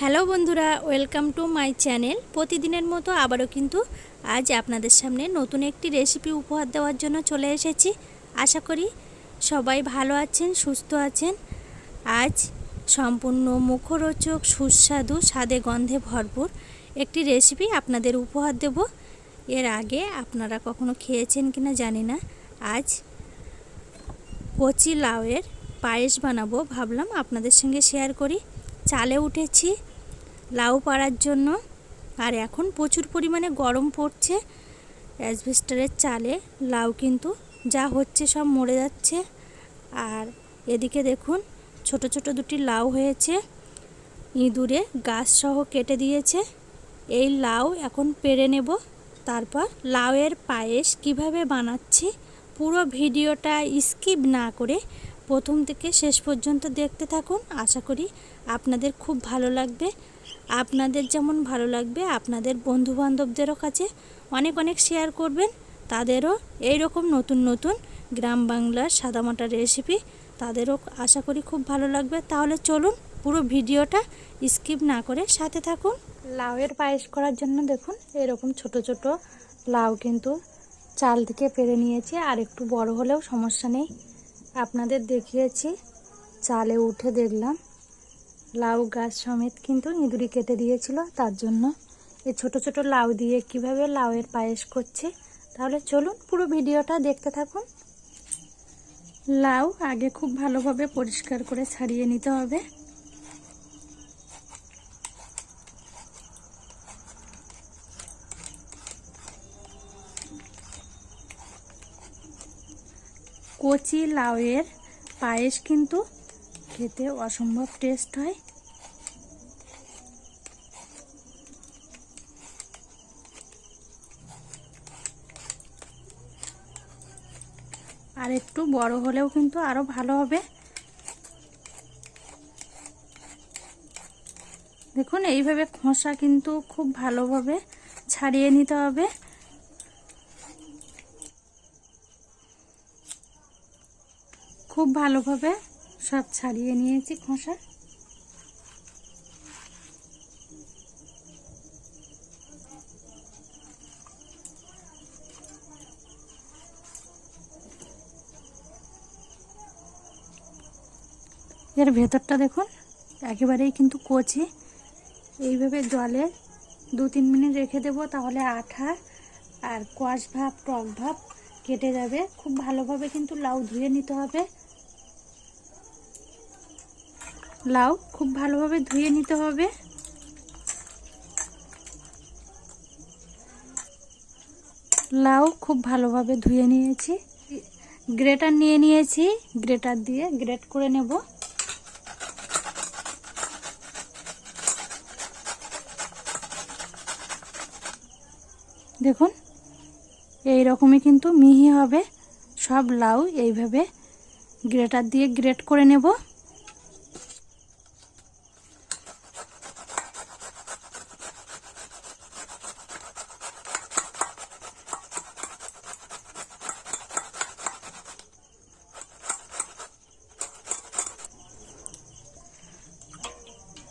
Hello বন্ধুরা, welcome to my channel. প্রতিদিনের মতো আবারও কিন্তু আজ আপনাদের সামনে নতুন একটি রেসিপি উপহার দেওয়ার জন্য চলে এসেছি। আশা করি সবাই ভালো আছেন, সুস্থ আছেন। আজ সম্পূর্ণ মুখরোচক, সুস্বাদু, স্বাদে গন্ধে ভরপুর একটি রেসিপি আপনাদের উপহার দেব। এর আগে আপনারা কখনো খেয়েছেন কিনা জানি না। আজ কচি লাউয়ের পায়েস বানাবো, ভাবলাম আপনাদের সঙ্গে শেয়ার করি। চালে উঠেছি লাউ পাড়ার জন্য। আর এখন প্রচুর পরিমাণে গরম পড়ছে। অ্যাসবেস্টারের চালে লাউ কিন্তু যা হচ্ছে সব মরে যাচ্ছে। আর এদিকে দেখুন, ছোট ছোট দুটি লাউ হয়েছে। ইঁদুরে গাছ সহ কেটে দিয়েছে। এই লাউ এখন পেরে নেব। তারপর লাউয়ের পায়েস কীভাবে বানাচ্ছি পুরো ভিডিওটা স্কিপ না করে প্রথম থেকে শেষ পর্যন্ত দেখতে থাকুন। আশা করি আপনাদের খুব ভালো লাগবে। আপনাদের যেমন ভালো লাগবে, আপনাদের বন্ধু বান্ধবদেরও কাছে অনেক অনেক শেয়ার করবেন। তাদেরও এই রকম নতুন নতুন গ্রাম বাংলার সাদামাটা রেসিপি তাদেরও আশা করি খুব ভালো লাগবে। তাহলে চলুন পুরো ভিডিওটা স্কিপ না করে সাথে থাকুন। লাউয়ের পায়েস করার জন্য দেখুন, এরকম ছোট ছোট লাউ কিন্তু চাল থেকে পেরে নিয়েছি, আর একটু বড় হলেও সমস্যা নেই। আপনাদের দেখিয়েছি, চালে উঠে দেখলাম। লাউ গাছ সমেত কিন্তু ইঁদুরি কেটে দিয়েছিল, তার জন্য। এই ছোট ছোট লাউ দিয়ে কীভাবে লাউয়ের পায়েস করছি, তাহলে চলুন পুরো ভিডিওটা দেখতে থাকুন। লাউ আগে খুব ভালোভাবে পরিষ্কার করে ছাড়িয়ে নিতে হবে। কচি লাউয়ের পায়েস কিন্তু খেতে অসম্ভব টেস্ট হয়। আর একটু বড় হলেও কিন্তু আরও ভালো হবে। দেখুন, এইভাবে খোসা কিন্তু খুব ভালোভাবে ছাড়িয়ে নিতে হবে। খুব ভালোভাবে সব ছাড়িয়ে নিয়েছি খোসা। এর ভেতরটা দেখুন, একেবারেই কিন্তু কচি। এইভাবে জলে দু তিন মিনিট রেখে দেবো, তাহলে আঠা আর কোয়াশ ভাব, টক ভাব কেটে যাবে। খুব ভালোভাবে কিন্তু লাউ ধুয়ে নিতে হবে। লাউ খুব ভালোভাবে ধুয়ে নিতে হবে। লাউ খুব ভালোভাবে ধুয়ে নিয়েছি। গ্রেটার নিয়ে নিয়েছি, গ্রেটার দিয়ে গ্রেট করে নেব। দেখুন এই রকমই কিন্তু মিহি হবে। সব লাউ এইভাবে গ্রেটার দিয়ে গ্রেট করে নেব।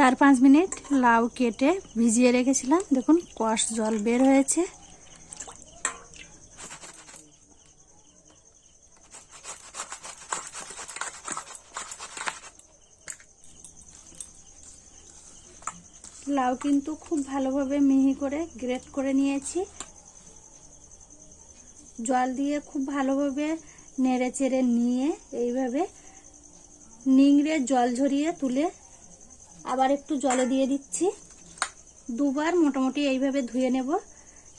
চার পাঁচ মিনিট লাউ কেটে ভিজিয়ে রেখেছিলাম। দেখুন কষ জল বের হয়েছে। লাউ কিন্তু খুব ভালোভাবে মিহি করে গ্রেট করে নিয়েছি। জল দিয়ে খুব ভালোভাবে নেড়ে চেড়ে নিয়ে এইভাবে নিংড়ে জল ঝরিয়ে তুলে আবার একটু জলে দিয়ে দিচ্ছি। দুবার মোটামুটি এইভাবে ধুয়ে নেব।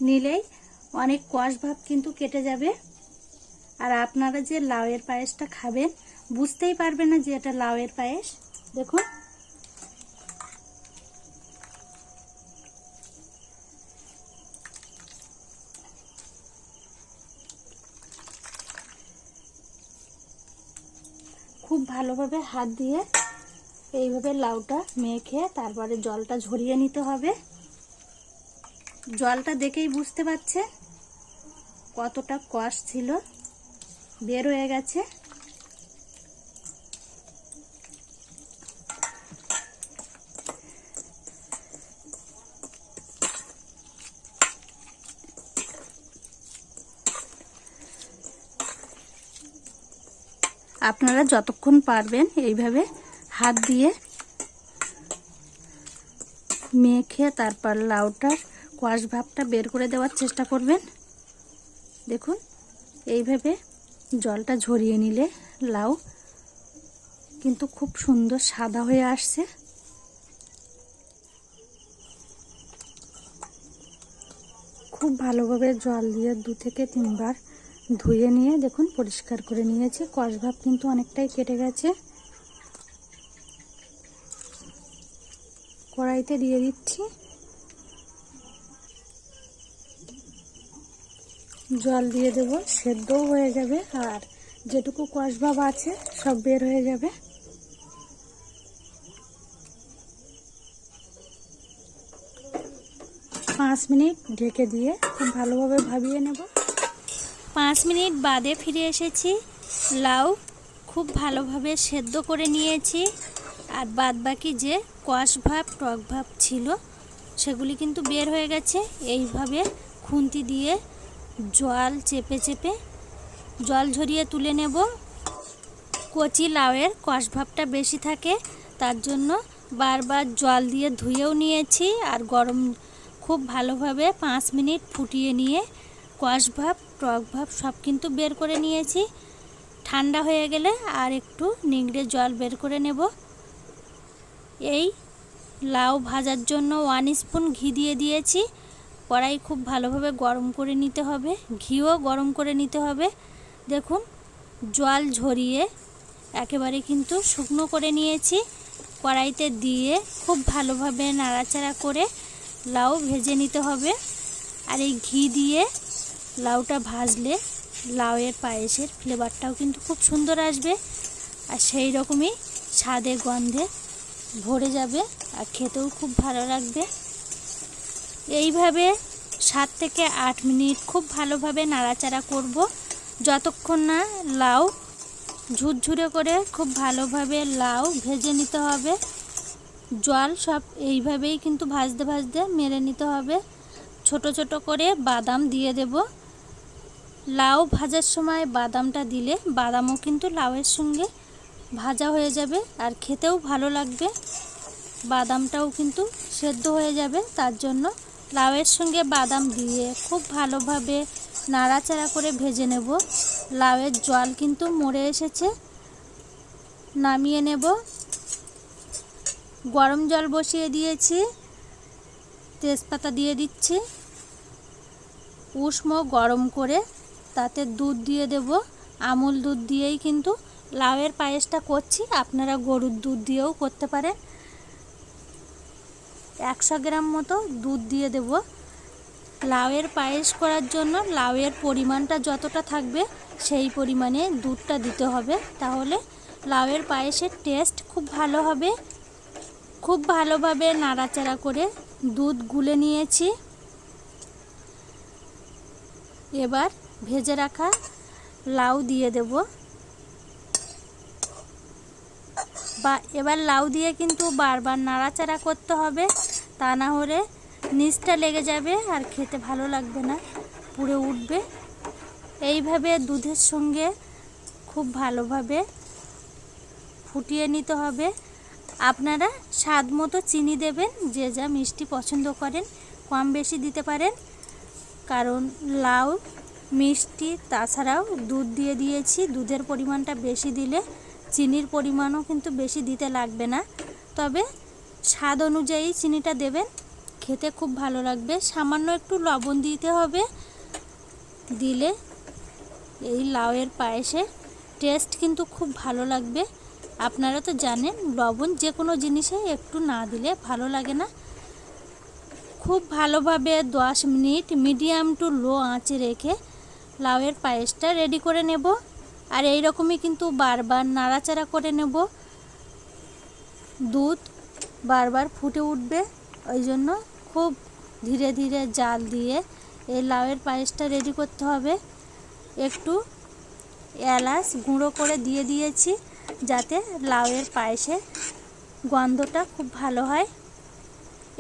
নিলেই অনেক কষ ভাব কিন্তু কেটে যাবে। আর আপনারা যে লাউয়ের পায়েসটা খাবেন, বুঝতেই পারবেন না যে এটা লাউয়ের পায়েস। দেখুন। খুব ভালোভাবে হাত দিয়ে এইভাবে লাউটা মেখে তারপরে জলটা ঝরিয়ে নিতে হবে। জলটা দেখেই বুঝতে পারছে কতটা কষ ছিল। বের হয়ে গেছে। আপনারা যতক্ষণ পারবেন এইভাবে হাত দিয়ে মেখে তারপর লাউটার কোয়াশ ভাবটা বের করে দেওয়ার চেষ্টা করবেন। দেখুন, এইভাবে জলটা ঝরিয়ে নিলে লাউ কিন্তু খুব সুন্দর সাদা হয়ে আসছে। খুব ভালোভাবে জল দিয়ে দু থেকে তিনবার ধুয়ে নিয়ে দেখুন, পরিষ্কার করে নিয়েছি। কষভাব কিন্তু অনেকটাই কেটে গেছে। কড়াইতে দিয়ে দিচ্ছি। জল দিয়ে দেব, সেদ্ধও হয়ে যাবে আর যেটুকু কষভাব আছে সব বের হয়ে যাবে। পাঁচ মিনিট ঢেকে দিয়ে খুব ভালোভাবে ভাবিয়ে নেব। পাঁচ মিনিট বাদে ফিরে এসেছি, লাউ খুব ভালোভাবে সেদ্ধ করে নিয়েছি। আর বাদ বাকি যে কষ ভাব, টক ভাব ছিল, সেগুলি কিন্তু বের হয়ে গেছে। এইভাবে খুন্তি দিয়ে জল চেপে চেপে জল ঝরিয়ে তুলে নেব। কচি লাউয়ের কষ ভাবটা বেশি থাকে, তার জন্য বারবার জল দিয়ে ধুয়েও নিয়েছি আর গরম খুব ভালোভাবে পাঁচ মিনিট ফুটিয়ে নিয়ে কষ ভাব, টক ভাব সব কিন্তু বের করে নিয়েছি। ঠান্ডা হয়ে গেলে আর একটু নিংড়ে জল বের করে নেব। এই লাউ ভাজার জন্য ওয়ান স্পুন ঘি দিয়ে দিয়েছি। কড়াই খুব ভালোভাবে গরম করে নিতে হবে। ঘিও গরম করে নিতে হবে। দেখুন, জল ঝরিয়ে একেবারে কিন্তু শুকনো করে নিয়েছি। কড়াইতে দিয়ে খুব ভালোভাবে নাড়াচাড়া করে লাউ ভেজে নিতে হবে। আর এই ঘি দিয়ে লাউটা ভাজলে লাউয়ের পায়েসের ফ্লেভারটাও কিন্তু খুব সুন্দর আসবে। আর সেই রকমই স্বাদে গন্ধে ভরে যাবে আর খেতেও খুব ভালো লাগবে। এইভাবে সাত থেকে আট মিনিট খুব ভালোভাবে নাড়াচাড়া করব। যতক্ষণ না লাউ ঝুরঝুরে করে খুব ভালোভাবে লাউ ভেজে নিতে হবে। জল সব এইভাবেই কিন্তু ভাজতে ভাজতে মেরে নিতে হবে। ছোট ছোট করে বাদাম দিয়ে দেব। লাউ ভাজার সময় বাদামটা দিলে বাদামও কিন্তু লাউয়ের সঙ্গে ভাজা হয়ে যাবে আর খেতেও ভালো লাগবে। বাদামটাও কিন্তু সেদ্ধ হয়ে যাবে, তার জন্য লাউয়ের সঙ্গে বাদাম দিয়ে খুব ভালোভাবে নাড়াচাড়া করে ভেজে নেব। লাউয়ের জল কিন্তু মরে এসেছে। নামিয়ে নেব। গরম জল বসিয়ে দিয়েছি। তেজপাতা দিয়ে দিচ্ছি। উষ্ম গরম করে তাতে দুধ দিয়ে দেব। আমুল দুধ দিয়েই কিন্তু লাউয়ের পায়েসটা করছি, আপনারা গরুর দুধ দিয়েও করতে পারেন। একশো গ্রাম মতো দুধ দিয়ে দেব। লাউয়ের পায়েস করার জন্য লাউয়ের পরিমাণটা যতটা থাকবে, সেই পরিমাণে দুধটা দিতে হবে। তাহলে লাউয়ের পায়েসের টেস্ট খুব ভালো হবে। খুব ভালোভাবে নাড়াচাড়া করে দুধ গুলে নিয়েছি। এবার ভেজে রাখা লাউ দিয়ে দেব। বা এবার লাউ দিয়ে কিন্তু বারবার নাড়াচাড়া করতে হবে। তা না হলে নিচটা লেগে যাবে আর খেতে ভালো লাগবে না, পুড়ে উঠবে। এইভাবে দুধের সঙ্গে খুব ভালোভাবে ফুটিয়ে নিতে হবে। আপনারা স্বাদ মতো চিনি দেবেন, যে যা মিষ্টি পছন্দ করেন, কম বেশি দিতে পারেন। কারণ লাউ, মিষ্টি, তাছাড়াও দুধ দিয়ে দিয়েছি, দুধের পরিমাণটা বেশি দিলে চিনির পরিমাণও কিন্তু বেশি দিতে লাগবে না। তবে স্বাদ অনুযায়ী চিনিটা দেবেন। খেতে খুব ভালো লাগবে। সামান্য একটু লবণ দিতে হবে। দিলে এই লাউয়ের পায়েসে টেস্ট কিন্তু খুব ভালো লাগবে। আপনারা তো জানেন, লবণ যে কোনো জিনিসে একটু না দিলে ভালো লাগে না। খুব ভালোভাবে দশ মিনিট মিডিয়াম টু লো আঁচে রেখে লাউয়ের পায়েসটা রেডি করে নেব। আর এই রকমই কিন্তু বারবার নাড়াচাড়া করে নেব। দুধ বারবার ফুটে উঠবে, ওই জন্য খুব ধীরে ধীরে জাল দিয়ে এই লাউয়ের পায়েসটা রেডি করতে হবে। একটু এলাচ গুঁড়ো করে দিয়ে দিয়েছি যাতে লাউয়ের পায়েসে গন্ধটা খুব ভালো হয়।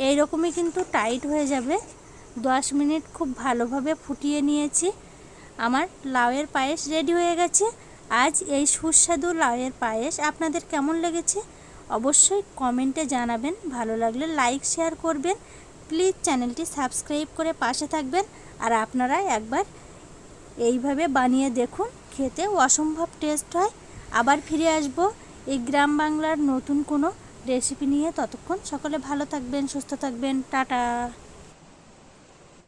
এই রকমই কিন্তু টাইট হয়ে যাবে। দশ মিনিট খুব ভালোভাবে ফুটিয়ে নিয়েছি। আমার লাউয়ের পায়েস রেডি হয়ে গেছে। আজ এই সুস্বাদু লাউয়ের পায়েস আপনাদের কেমন লেগেছে? অবশ্যই কমেন্টে জানাবেন। ভালো লাগলে লাইক, শেয়ার করবেন। প্লিজ চ্যানেলটি সাবস্ক্রাইব করে পাশে থাকবেন। আর আপনারা একবার এইভাবে বানিয়ে দেখুন, খেতে অসম্ভব টেস্ট হয়। আবার ফিরে আসব এই গ্রাম বাংলার নতুন কোনো রেসিপি নিয়ে। ততক্ষণ সকলে ভালো থাকবেন, সুস্থ থাকবেন। টাটা।